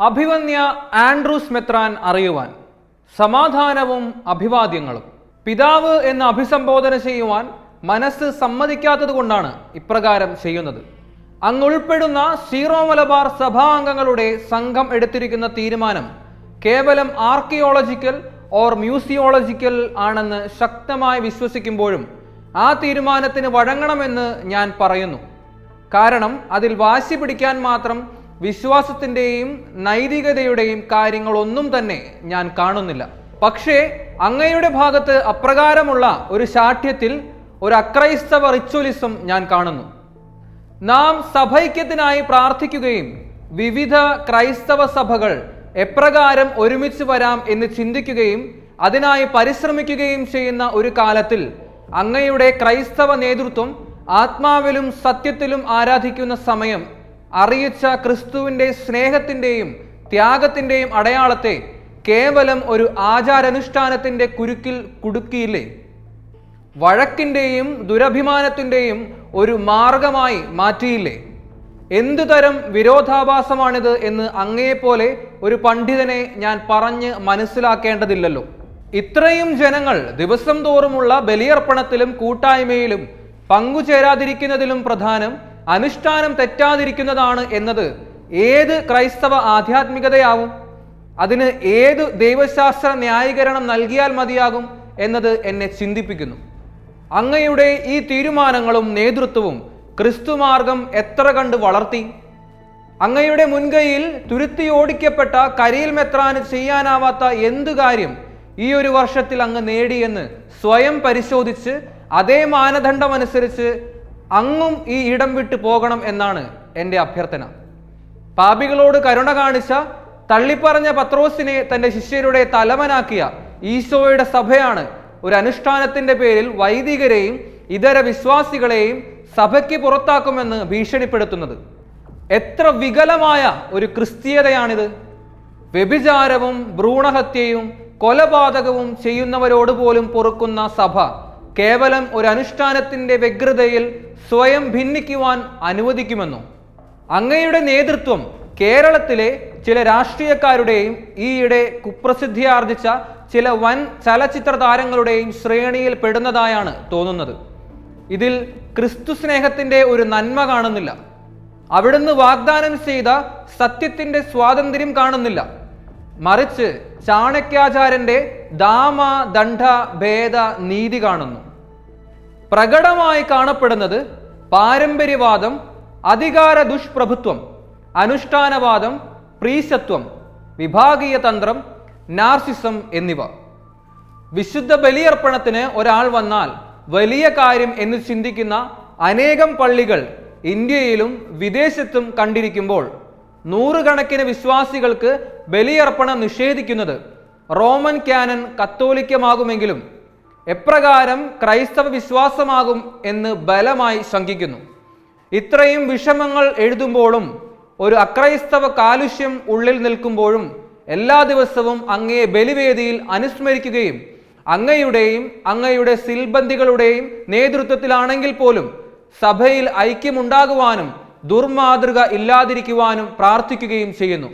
അഭിവന്യ ആൻഡ്രൂസ് മെത്രാൻ അറിയുവാൻ സമാധാനവും അഭിവാദ്യങ്ങളും. പിതാവ് എന്ന് അഭിസംബോധന ചെയ്യുവാൻ മനസ്സ് സമ്മതിക്കാത്തത് കൊണ്ടാണ് ഇപ്രകാരം ചെയ്യുന്നത്. അങ്ങുൾപ്പെടുന്ന സീറോ മലബാർ സഭാംഗങ്ങളുടെ സംഘം എടുത്തിരിക്കുന്ന തീരുമാനം കേവലം ആർക്കിയോളജിക്കൽ ഓർ മ്യൂസിയോളജിക്കൽ ആണെന്ന് ശക്തമായി വിശ്വസിക്കുമ്പോഴും ആ തീരുമാനത്തിന് വഴങ്ങണമെന്ന് ഞാൻ പറയുന്നു. കാരണം അതിൽ വാശി പിടിക്കാൻ മാത്രം വിശ്വാസത്തിന്റെയും നൈതികതയുടെയും കാര്യങ്ങളൊന്നും തന്നെ ഞാൻ കാണുന്നില്ല. പക്ഷേ അങ്ങയുടെ ഭാഗത്ത് അപ്രകാരമുള്ള ഒരു ശാഠ്യത്തിൽ ഒരു അക്രൈസ്തവ റിച്വലിസം ഞാൻ കാണുന്നു. നാം സഭൈക്യത്തിനായി പ്രാർത്ഥിക്കുകയും വിവിധ ക്രൈസ്തവ സഭകൾ എപ്രകാരം ഒരുമിച്ച് വരാം എന്ന് ചിന്തിക്കുകയും അതിനായി പരിശ്രമിക്കുകയും ചെയ്യുന്ന ഒരു കാലത്തിൽ അങ്ങയുടെ ക്രൈസ്തവ നേതൃത്വം ആത്മാവിലും സത്യത്തിലും ആരാധിക്കുന്ന സമയം അറിയിച്ച ക്രിസ്തുവിന്റെ സ്നേഹത്തിന്റെയും ത്യാഗത്തിന്റെയും അടയാളത്തെ കേവലം ഒരു ആചാരാനുഷ്ഠാനത്തിന്റെ കുരുക്കിൽ കുടുക്കിയില്ലേ? വഴക്കിന്റെയും ദുരഭിമാനത്തിന്റെയും ഒരു മാർഗമായി മാറ്റിയില്ലേ? എന്തു തരം വിരോധാഭാസമാണിത് എന്ന് അങ്ങയെപ്പോലെ ഒരു പണ്ഡിതനെ ഞാൻ പറഞ്ഞ് മനസ്സിലാക്കേണ്ടതില്ലല്ലോ. ഇത്രയും ജനങ്ങൾ ദിവസം തോറുമുള്ള ബലിയർപ്പണത്തിലും കൂട്ടായ്മയിലും പങ്കുചേരാതിരിക്കുന്നതിലും പ്രധാനം അനുഷ്ഠാനം തെറ്റാതിരിക്കുന്നതാണ് എന്നത് ഏത് ക്രൈസ്തവ ആധ്യാത്മികതയാവും? അതിന് ഏത് ദൈവശാസ്ത്ര ന്യായീകരണം നൽകിയാൽ മതിയാകും എന്നത് എന്നെ ചിന്തിപ്പിക്കുന്നു. അങ്ങയുടെ ഈ തീരുമാനങ്ങളും നേതൃത്വവും ക്രിസ്തുമാർഗം എത്ര കണ്ട് വളർത്തി? അങ്ങയുടെ മുൻകൈയിൽ തുരുത്തി ഓടിക്കപ്പെട്ട കരിയിൽ മെത്രാന് ചെയ്യാനാവാത്ത എന്തു കാര്യം ഈ ഒരു വർഷത്തിൽ അങ്ങ് നേടിയെന്ന് സ്വയം പരിശോധിച്ച് അതേ മാനദണ്ഡമനുസരിച്ച് അങ്ങും ഈ ഇടം വിട്ടു പോകണം എന്നാണ് എന്റെ അഭ്യർത്ഥന. പാപികളോട് കരുണ കാണിച്ച തള്ളിപ്പറഞ്ഞ പത്രോസിനെ തന്റെ ശിഷ്യരുടെ തലവനാക്കിയ ഈശോയുടെ സഭയാണ് ഒരു അനുഷ്ഠാനത്തിന്റെ പേരിൽ വൈദികരെയും ഇതര വിശ്വാസികളെയും സഭയ്ക്ക് പുറത്താക്കുമെന്ന് ഭീഷണിപ്പെടുത്തുന്നത്. എത്ര വികലമായ ഒരു ക്രിസ്തീയതയാണിത്. വ്യഭിചാരവും ഭ്രൂണഹത്യയും കൊലപാതകവും ചെയ്യുന്നവരോട് പോലും പൊറുക്കുന്ന സഭ. കേവലം ഒരു അനുഷ്ഠാനത്തിന്റെ വ്യഗ്രതയിൽ സ്വയം ഭിന്നിക്കുവാൻ അനുവദിക്കുമെന്നും? അങ്ങയുടെ നേതൃത്വം കേരളത്തിലെ ചില രാഷ്ട്രീയക്കാരുടെയും ഈയിടെ കുപ്രസിദ്ധിയാർജിച്ച ചില വൻ ചലച്ചിത്ര താരങ്ങളുടെയും ശ്രേണിയിൽ പെടുന്നതായാണ് തോന്നുന്നത്. ഇതിൽ ക്രിസ്തു സ്നേഹത്തിന്റെ ഒരു നന്മ കാണുന്നില്ല. അവിടുന്ന് വാഗ്ദാനം ചെയ്ത സത്യത്തിന്റെ സ്വാതന്ത്ര്യം കാണുന്നില്ല. മറിച്ച് ചാണക്യാചാര്യന്റെ ദാമ ദണ്ഡ ഭേദ നീതി കാണുന്നു. പ്രകടമായി കാണപ്പെടുന്നത് പാരമ്പര്യവാദം അധികാര ദുഷ്പ്രഭുത്വം അനുഷ്ഠാനവാദം പ്രീശത്വം വിഭാഗീയ തന്ത്രം നാർസിസം എന്നിവ. വിശുദ്ധ ബലിയർപ്പണത്തിന് ഒരാൾ വന്നാൽ വലിയ കാര്യം എന്ന് ചിന്തിക്കുന്ന അനേകം പള്ളികൾ ഇന്ത്യയിലും വിദേശത്തും കണ്ടിരിക്കുമ്പോൾ നൂറുകണക്കിന് വിശ്വാസികൾക്ക് ബലിയർപ്പണം നിഷേധിക്കുന്നത് റോമൻ ക്യാനൻ കത്തോലിക്കമാകുമെങ്കിലും എപ്രകാരം ക്രൈസ്തവ വിശ്വാസമാകും എന്ന് ബലമായി ശങ്കിക്കുന്നു. ഇത്രയും വിഷമങ്ങൾ എഴുതുമ്പോഴും ഒരു അക്രൈസ്തവ കാലുഷ്യം ഉള്ളിൽ നിൽക്കുമ്പോഴും എല്ലാ ദിവസവും അങ്ങയെ ബലിവേദിയിൽ അനുസ്മരിക്കുകയും അങ്ങയുടെയും അങ്ങയുടെ സിൽബന്ധികളുടെയും നേതൃത്വത്തിലാണെങ്കിൽ പോലും സഭയിൽ ഐക്യമുണ്ടാകുവാനും ദുർമാതൃക ഇല്ലാതിരിക്കുവാനും പ്രാർത്ഥിക്കുകയും ചെയ്യുന്നു.